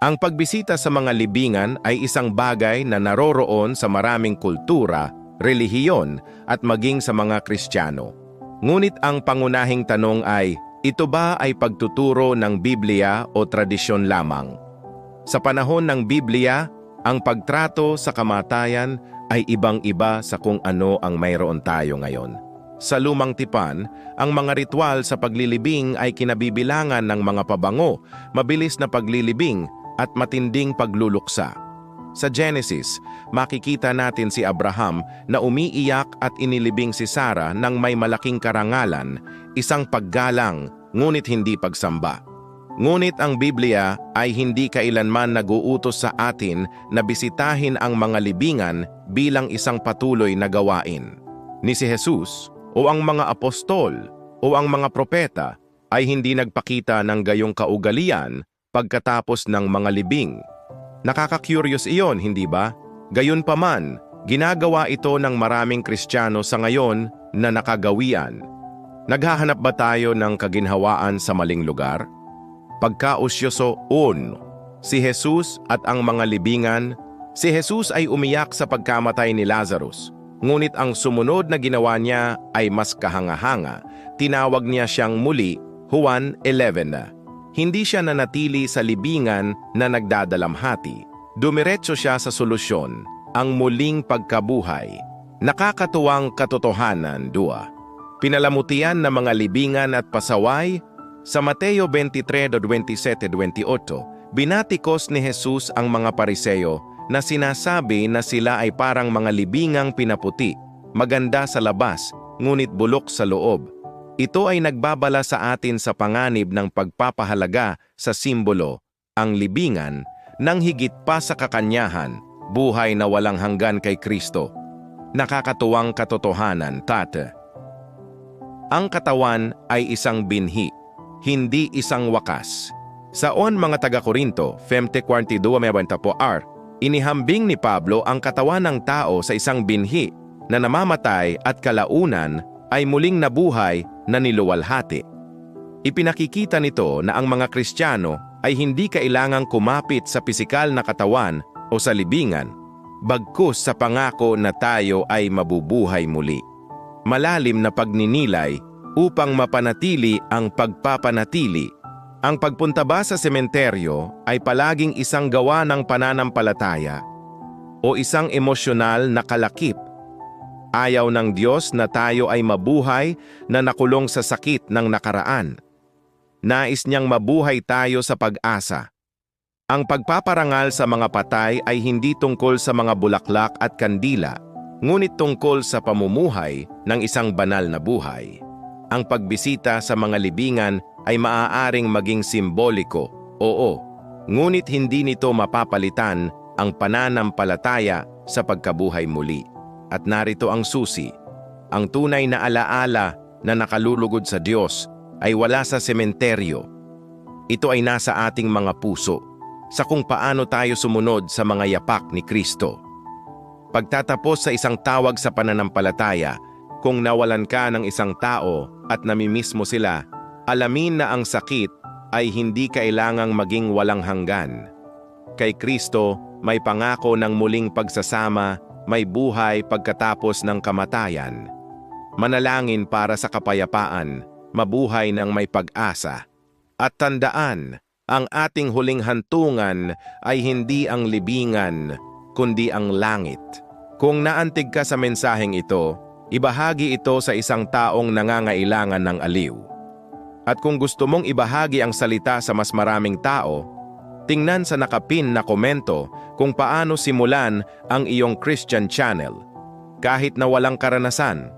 Ang pagbisita sa mga libingan ay isang bagay na naroroon sa maraming kultura, relihiyon at maging sa mga Kristiyano. Ngunit ang pangunahing tanong ay, ito ba ay pagtuturo ng Biblia o tradisyon lamang? Sa panahon ng Biblia, ang pagtrato sa kamatayan ay ibang-iba sa kung ano ang mayroon tayo ngayon. Sa lumang tipan, ang mga ritual sa paglilibing ay kinabibilangan ng mga pabango, mabilis na paglilibing at matinding pagluluksa. Sa Genesis, makikita natin si Abraham na umiiyak at inilibing si Sarah ng may malaking karangalan, isang paggalang, ngunit hindi pagsamba. Ngunit ang Biblia ay hindi kailanman naguutos sa atin na bisitahin ang mga libingan bilang isang patuloy na gawain. Ni si Jesus o ang mga apostol o ang mga propeta ay hindi nagpakita ng gayong kaugalian pagkatapos ng mga libing. Nakaka-curious iyon, hindi ba? Gayunpaman, ginagawa ito ng maraming Kristiyano sa ngayon na nakagawian. Naghahanap ba tayo ng kaginhawaan sa maling lugar? Pagkausyoso, un. Si Jesus at ang mga libingan, si Jesus ay umiyak sa pagkamatay ni Lazarus. Ngunit ang sumunod na ginawa niya ay mas kahanga-hanga. Tinawag niya siyang muli, Juan 11 na. Hindi siya nanatili sa libingan na nagdadalamhati. Dumiretso siya sa solusyon, ang muling pagkabuhay. Nakakatuwang katotohanan, dua. Pinalamutian ng mga libingan at pasaway, sa Mateo 23:27-28, binatikos ni Jesus ang mga pariseo na sinasabi na sila ay parang mga libingang pinaputi, maganda sa labas, ngunit bulok sa loob. Ito ay nagbabala sa atin sa panganib ng pagpapahalaga sa simbolo, ang libingan, nang higit pa sa kakanyahan, buhay na walang hanggan kay Kristo. Nakakatuwang katotohanan, tate. Ang katawan ay isang binhi, hindi isang wakas. Saon mga taga-Korinto, Femte 42 po R, inihambing ni Pablo ang katawan ng tao sa isang binhi na namamatay at kalaunan ay muling nabuhay na niluwalhati. Ipinakikita nito na ang mga Kristiyano ay hindi kailangang kumapit sa pisikal na katawan o sa libingan, bagkus sa pangako na tayo ay mabubuhay muli. Malalim na pagninilay upang mapanatili ang pagpapanatili. Ang pagpunta ba sa sementeryo ay palaging isang gawa ng pananampalataya o isang emosyonal na kalakip Ayaw ng Diyos na tayo ay mabuhay na nakulong sa sakit ng nakaraan. Nais niyang mabuhay tayo sa pag-asa. Ang pagpaparangal sa mga patay ay hindi tungkol sa mga bulaklak at kandila, ngunit tungkol sa pamumuhay ng isang banal na buhay. Ang pagbisita sa mga libingan ay maaaring maging simboliko, oo, ngunit hindi nito mapapalitan ang pananampalataya sa pagkabuhay muli. At narito ang susi. Ang tunay na alaala na nakalulugod sa Diyos ay wala sa sementeryo. Ito ay nasa ating mga puso, sa kung paano tayo sumunod sa mga yapak ni Kristo. Pagtatapos sa isang tawag sa pananampalataya, kung nawalan ka ng isang tao at namimiss mo sila, alamin na ang sakit ay hindi kailangang maging walang hanggan. Kay Kristo, may pangako ng muling pagsasama may buhay pagkatapos ng kamatayan. Manalangin para sa kapayapaan, mabuhay ng may pag-asa. At tandaan, ang ating huling hantungan ay hindi ang libingan, kundi ang langit. Kung naantig ka sa mensaheng ito, ibahagi ito sa isang taong nangangailangan ng aliw. At kung gusto mong ibahagi ang salita sa mas maraming tao, Tingnan sa nakapin na komento kung paano simulan ang iyong Christian channel. Kahit na walang karanasan,